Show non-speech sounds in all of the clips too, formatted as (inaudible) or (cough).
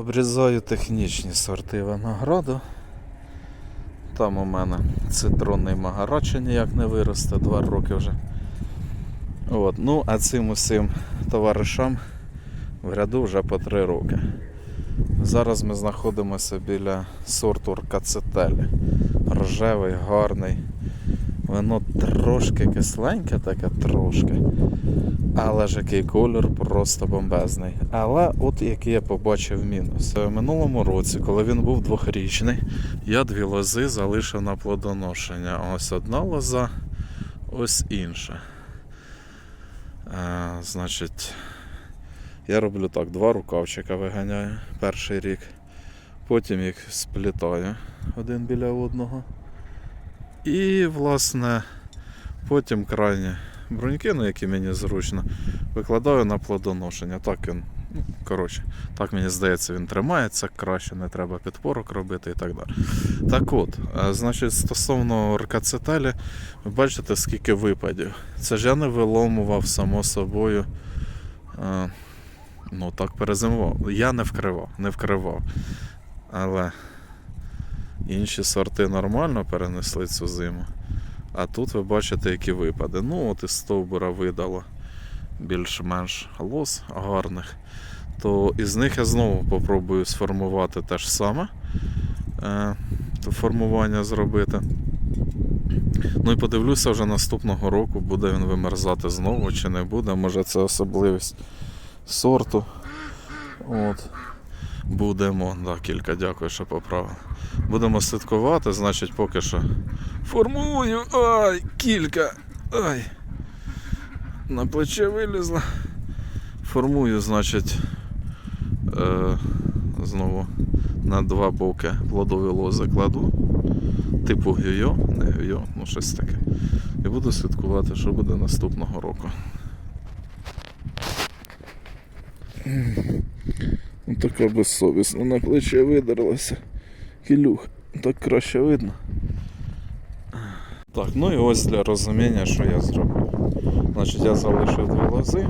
Обрізаю технічні сорти винограду. Там у мене цитронний магарача ніяк не виросте, два роки вже. От. Ну, а цим усім товаришам в ряду вже по три роки. Зараз ми знаходимося біля сорту Ркацетелі. Рожевий, гарний. Воно трошки кисленьке, таке трошки. Але ж який колір просто бомбезний. Але от який я побачив мінус. В минулому році, коли він був двохрічний, я дві лози залишив на плодоношення. Ось одна лоза, ось інша. Е, значить, я роблю так: два рукавчика виганяю перший рік. Потім їх сплітаю один біля одного. І, власне, потім крайні бруньки, ну, які мені зручно, викладаю на плодоношення. Так він, ну, коротше, так мені здається, він тримається краще, не треба підпорок робити і так далі. Так от, е, значить, стосовно ркацетелі, ви бачите, скільки випадів. Це ж я не виломував, само собою. е, Ну, так перезимував. Я не вкривав, не вкривав. Але інші сорти нормально перенесли цю зиму. А тут ви бачите, які випади. Ну, от із стовбура видало більш-менш лос гарних. То із них я знову попробую сформувати те ж саме. Е, формування зробити. Ну і подивлюся вже наступного року, буде він вимерзати знову чи не буде. Може це особливість сорту. От. Будемо, да, кілька дякую, що поправив. Будемо слідкувати, значить, поки що формую. Ай, кілька. Ай. На плече вилізла. Формую, значить, е, знову на два боки плодові лози кладу. Типу гюйо, не гюйо, ну щось таке. І буду слідкувати, що буде наступного року. Ну, така безсовісна на плече видерлася. Кілюх, так краще видно. Так, ну і ось для розуміння, що я зробив. Значить, я залишив дві лози.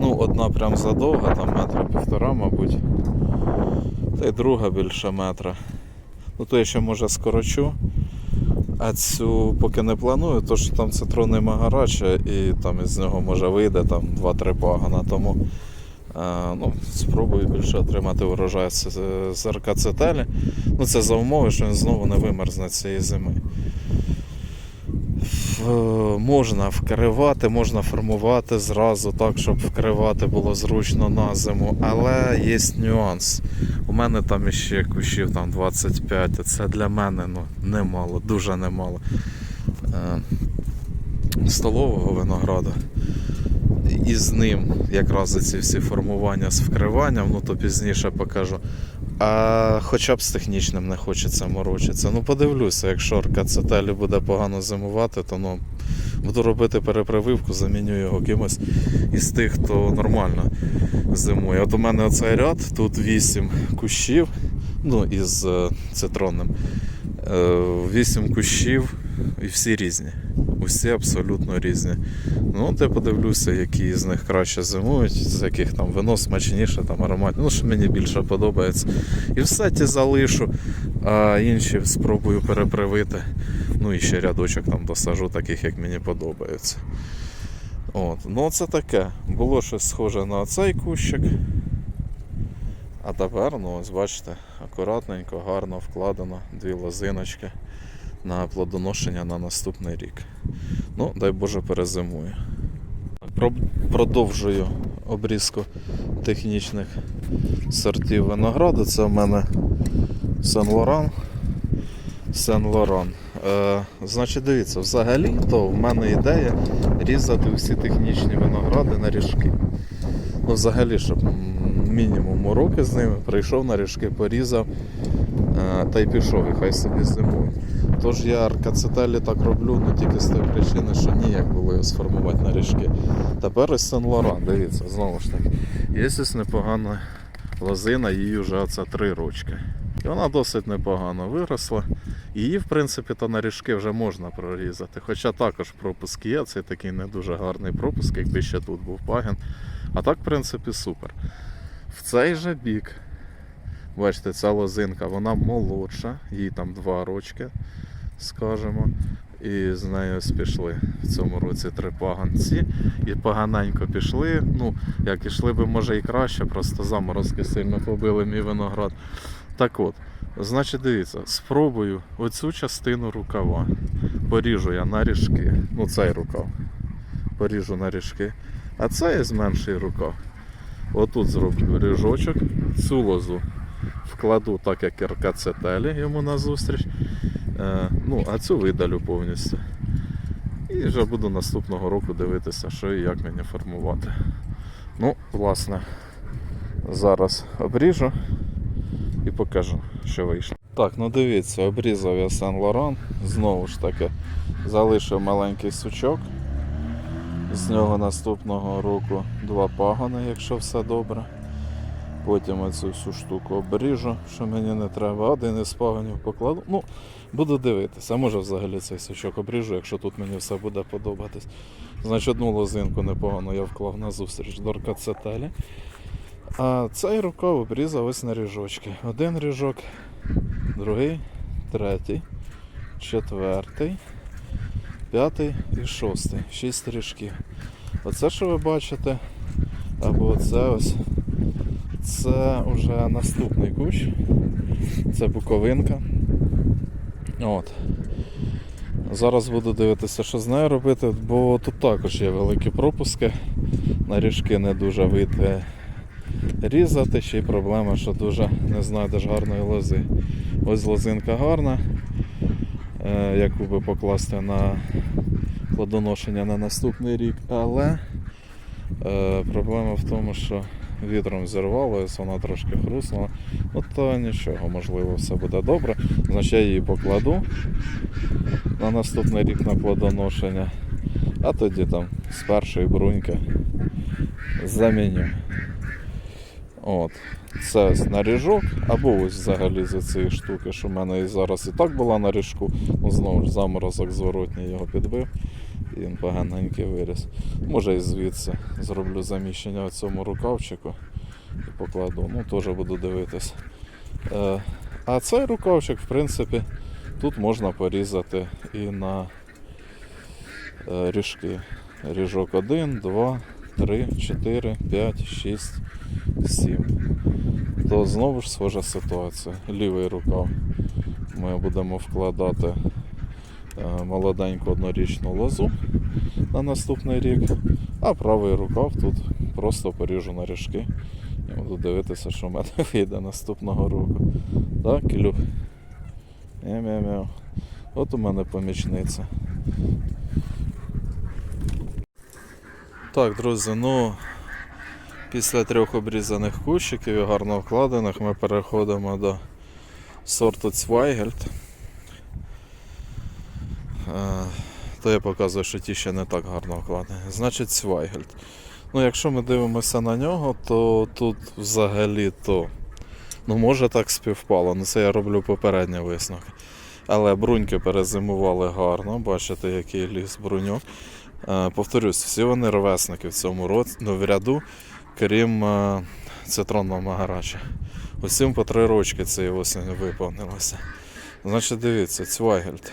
Ну, одна прям задовга, там метра півтора, мабуть. Та й друга більше метра. Ну то я ще може скорочу. А цю поки не планую, то що там цитронний магарача і там із нього може вийде там 2-3 пагана. Тому ну, спробую більше отримати урожай з, аркацетелі. Ну це за умови, що він знову не вимерзне цієї зими. В- Можна вкривати, можна формувати зразу так, щоб вкривати було зручно на зиму, але є нюанс. У мене там іще кущів там 25, а це для мене ну, немало, дуже немало. Е, столового винограду. І з ним якраз ці всі формування з вкриванням, ну то пізніше покажу. А хоча б з технічним не хочеться морочитися. Ну подивлюся, якщо ркацетелі буде погано зимувати, то ну, буду робити перепрививку, заміню його кимось із тих, хто нормально зимує. От у мене оцей ряд, тут 8 кущів, ну із е, цитронним. 8 кущів і всі різні. Усі абсолютно різні. Ну, от я подивлюся, які з них краще зимують, з яких там вино смачніше, там аромат. Ну, що мені більше подобається. І все ті залишу, а інші спробую перепривити. Ну і ще рядочок там досажу, таких, як мені подобається. От. Ну, це таке. Було щось схоже на цей кущик. А тепер, ну ось бачите, акуратненько, гарно вкладено дві лозиночки на плодоношення на наступний рік. Ну, дай Боже, перезимую. Продовжую обрізку технічних сортів винограду. Це в мене Сен-Лоран. Сен-Лоран. Е, значить, дивіться, взагалі то в мене ідея різати всі технічні виногради на ріжки. Ну, взагалі, щоб мінімум уроки з ними прийшов на ріжки, порізав та й пішов, і хай собі зимують. Тож я аркацетелі так роблю, ну тільки з тої причини, що ніяк було його сформувати на ріжки. Тепер ось Сен Лоран, дивіться, знову ж таки. Є непогана лозина, їй вже оце три рочки. І вона досить непогано виросла. Її, в принципі, то на ріжки вже можна прорізати. Хоча також пропуск є, це такий не дуже гарний пропуск, якби ще тут був пагін. А так, в принципі, супер. В цей же бік Бачите, ця лозинка, вона молодша, їй там два рочки, скажімо. І з нею ось пішли в цьому році три паганці. І поганенько пішли. Ну, як ішли би, може і краще, просто заморозки сильно побили мій виноград. Так от, значить, дивіться, спробую оцю частину рукава. Поріжу я на ріжки. Ну, цей рукав. Поріжу на ріжки. А це є зменший рукав. Отут зроблю ріжочок, цю лозу вкладу так, як РКЦТелі йому назустріч. Е, ну, а цю видалю повністю. І вже буду наступного року дивитися, що і як мені формувати. Ну, власне, зараз обріжу і покажу, що вийшло. Так, ну дивіться, обрізав я Сен Лоран. Знову ж таки, залишив маленький сучок. З нього наступного року два пагони, якщо все добре. Потім оцю всю штуку обріжу, що мені не треба. Один із пагонів покладу. Ну, буду дивитися. А може взагалі цей сучок обріжу, якщо тут мені все буде подобатись. Значить, одну лозинку непогано я вклав на зустріч до ркацетелі. А цей рукав обрізав ось на ріжочки. Один ріжок, другий, третій, четвертий, п'ятий і шостий. Шість ріжків. Оце, що ви бачите, або це ось. Це вже наступний кущ. Це буковинка. От. Зараз буду дивитися, що з нею робити, бо тут також є великі пропуски. На ріжки не дуже вийти різати, ще й проблема, що дуже не знайдеш гарної лози. Ось лозинка гарна, е, яку би покласти на плодоношення на наступний рік, але е, проблема в тому, що вітром зірвало, ось вона трошки хруснула. Ну то нічого, можливо, все буде добре. Значить я її покладу на наступний рік на плодоношення, а тоді там з першої бруньки заміню. От. Це ось наріжок, або ось взагалі за цієї штуки, що в мене і зараз і так була на ріжку. Ну, знову ж заморозок зворотній його підбив. Він поганенький виріс. Може і звідси зроблю заміщення в цьому рукавчику і покладу. Ну, теж буду дивитись. Е, а цей рукавчик, в принципі, тут можна порізати і на е, ріжки. Ріжок 1, 2, 3, 4, 5, 6, 7. То знову ж схожа ситуація. Лівий рукав ми будемо вкладати молоденьку однорічну лозу на наступний рік, а правий рукав тут просто поріжу на ріжки і буду дивитися, що в мене (laughs) вийде наступного року. Так, Ілюх? Мяу-мяу-мяу. От у мене помічниця. Так, друзі, ну після трьох обрізаних кущиків і гарно вкладених ми переходимо до сорту Цвайгельд. Е, То я показую, що ті ще не так гарно вкладені. Значить, Цвайгельд. Ну, якщо ми дивимося на нього, то тут взагалі то. Ну, може так співпало, ну це я роблю попередній висновок. Але бруньки перезимували гарно, бачите, який ліс бруньок. Е, повторюсь, всі вони ровесники в цьому році, ну, в ряду, крім е, цитронного магарача. Усім по три рочки цієї осені виповнилося. Значить, дивіться, Цвайгельд.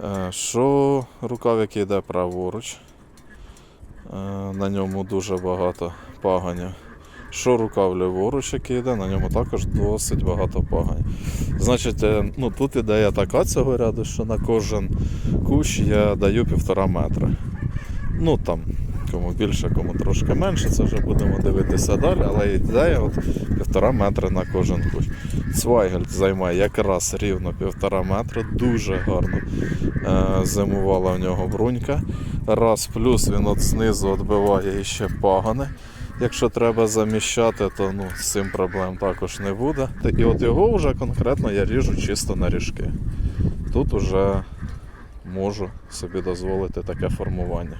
Е, Що рукав, який йде праворуч, е, на ньому дуже багато паганів. Що рукав ліворуч, який йде, на ньому також досить багато пагань. Значить, е, ну, тут ідея така цього ряду, що на кожен кущ я даю півтора метра. Ну там, кому більше, кому трошки менше, це вже будемо дивитися далі, але ідея от півтора метра на кожен кущ. Цвайгельд займає якраз рівно півтора метра, дуже гарно е, зимувала в нього брунька. Раз плюс він от знизу відбиває ще пагани. Якщо треба заміщати, то ну, з цим проблем також не буде. І от його вже конкретно я ріжу чисто на ріжки. Тут уже можу собі дозволити таке формування.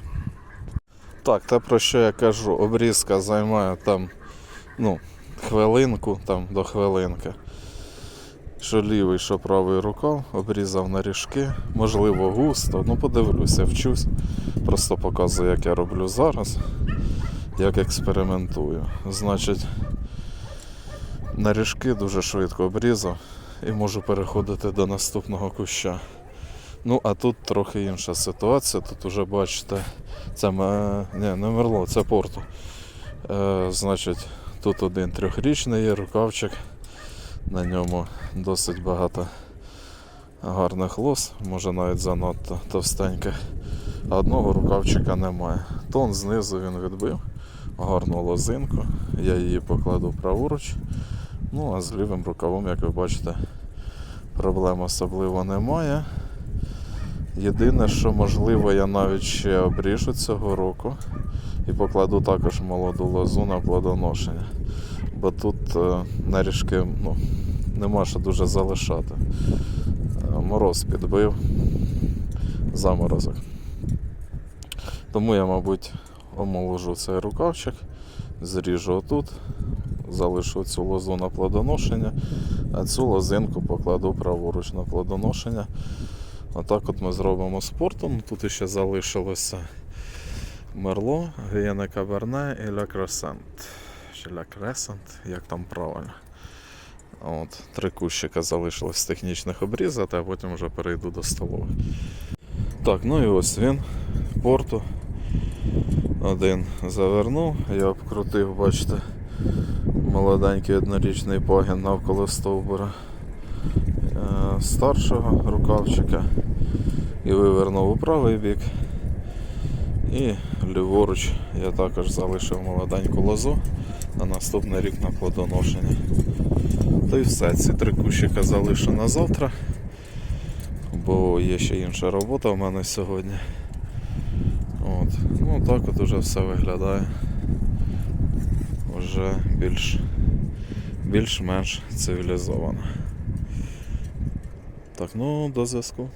Так, те про що я кажу, обрізка займає там ну, хвилинку там, до хвилинки. Що лівий, що правий рукав, обрізав на ріжки, можливо, густо. Ну, подивлюся, вчусь. Просто показую, як я роблю зараз, як експериментую. Значить, на ріжки дуже швидко обрізав і можу переходити до наступного куща. Ну, а тут трохи інша ситуація. Тут уже бачите, це ні, не мерло, це порту. Е, значить, тут один трьохрічний є рукавчик. На ньому досить багато гарних лос, може навіть занадто товстеньких. А одного рукавчика немає. Тон знизу він відбив, гарну лозинку. Я її покладу праворуч. Ну а з лівим рукавом, як ви бачите, проблем особливо немає. Єдине, що можливо, я навіть ще обріжу цього року і покладу також молоду лозу на плодоношення. Бо тут е, на ну, нема що дуже залишати. Е, Мороз підбив, заморозок. Тому я, мабуть, омоложу цей рукавчик, зріжу отут, залишу цю лозу на плодоношення, а цю лозинку покладу праворуч на плодоношення. Отак от ми зробимо спортом. Тут ще залишилося Мерло, Гієне Каберне і Ля Кресент. Чи Ля Кресент, як там правильно. От, три кущика залишилось з технічних обрізати, а потім вже перейду до столових. Так, ну і ось він, порту. Один завернув, я обкрутив, бачите, молоденький однорічний пагін навколо стовбура старшого рукавчика і вивернув у правий бік. І ліворуч я також залишив молоденьку лозу на наступний рік на плодоношення. Та й все, ці три кущика залишу на завтра, бо є ще інша робота в мене сьогодні. От. Ну так от уже все виглядає. Вже більш, більш-менш цивілізовано. Так, ну до зв'язку.